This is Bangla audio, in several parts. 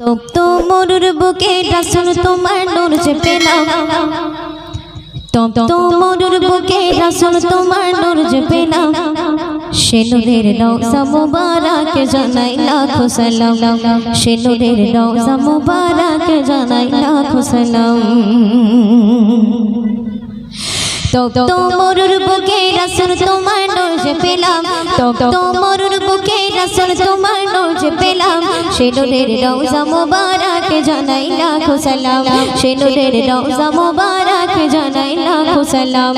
তপ্ত মরুর বুকে রাসুল তোমার নূর যে পেলাম তপ্ত মরুর বুকে রাসুল তোমার নূর যে পেলাম সে নূরের রওজা মুবারক জানাই লাখো সালাম। সে নূরের রওজা মুবারক জানাই লাখো সালাম। তো মরুর বুকে রাসুল তোমার নূর যে পেলাম তো মরুর বুকে রাসুল তোমার নূর যে পেলাম সে নূরের রওজা মুবারক জানাই লাখো সালাম সে নূরের রওজা মুবারক জানাই লাখো সালাম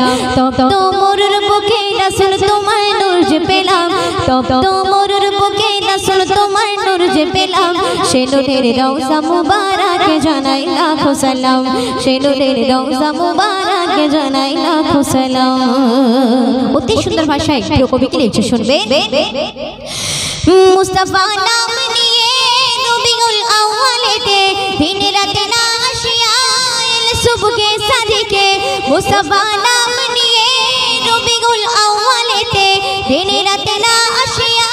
তো মরুর বুকে রাসুল তোমার নূর যে পেলাম তো মরুর বুকে রাসুল তোমার নূর যে পেলাম সে রওজা মুবারক জানাই লাখো সালাম সে রওজা মুবারক জানাই লাখো সালাম অতি সুন্দর ভাষায় প্রিয় কবিকে লিখছে শুনবে মুস্তাফা নাম দিন রাতে না আসিয়া সুবকে সাদিকে, মুস্তাফা নাম নিয়ে নবিগুল আউয়ালেতে দিন রাতে না আসিয়া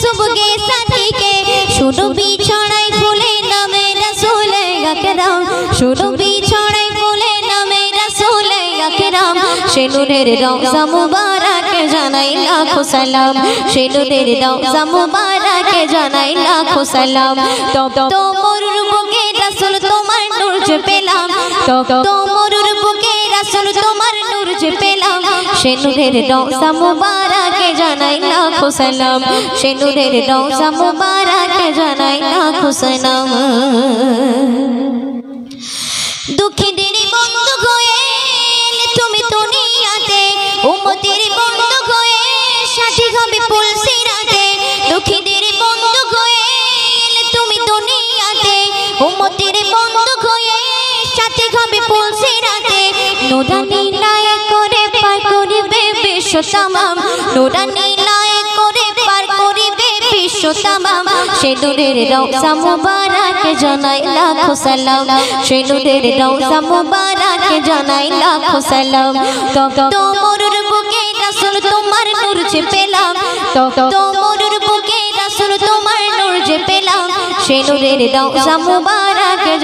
সুবকে সাদিকে শুধু বিছানায় ফুলে নামে রাসূলে আকরাম। শুধু বিছানায় ফুলে নামে রাসূলে আকরাম। সে নূরের রওজা মুবারক জানাই লাখো সালাম। সে নূরের রওজা মুবারক জানাই লাখো সালাম। তো তো যে পেলাম তো তো মরুর বুকে রাসুল তোমার নূর যে পেলাম। সে নূরের রওজা মুবারাকে জানাই লাখো সালাম। সে নূরের রওজা মুবারাকে জানাই লাখো সালাম। নুরানি লায়ে জানাই লাখো সালাম। সে নূরের রওজা বুকে রাসূল তোমার নূর যে পেলাম। তো তো মরুর বুকে রাসূল তোমার নূর যে পেলাম। সে নূরের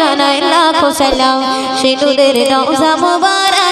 জানাই লাখো সালাম। সে নূরের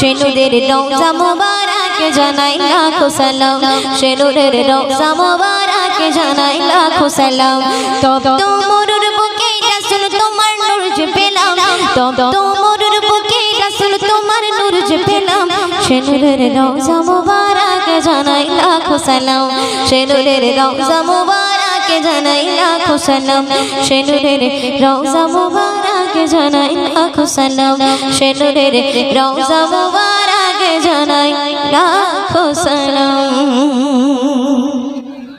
হলাম সে রওজা মুবারক জানাই লাখো সালাম। সে নূরের রওজা মুবারক জানাই লাখো সালাম। তব তোমরুর বুকে রাসূল তোমার নূর যে পেলাম। তব তোমরুর বুকে রাসূল তোমার নূর যে পেলাম। সে নূরের রওজা মুবারক জানাই লাখো সালাম। সে নূরের রওজা মুবারক জানাই লাখো সালাম। সে নূরের রওজা মুবারক জানাই লাখো সালাম। সে নূরের রওজা মুবারক জানাই লাখো সালাম।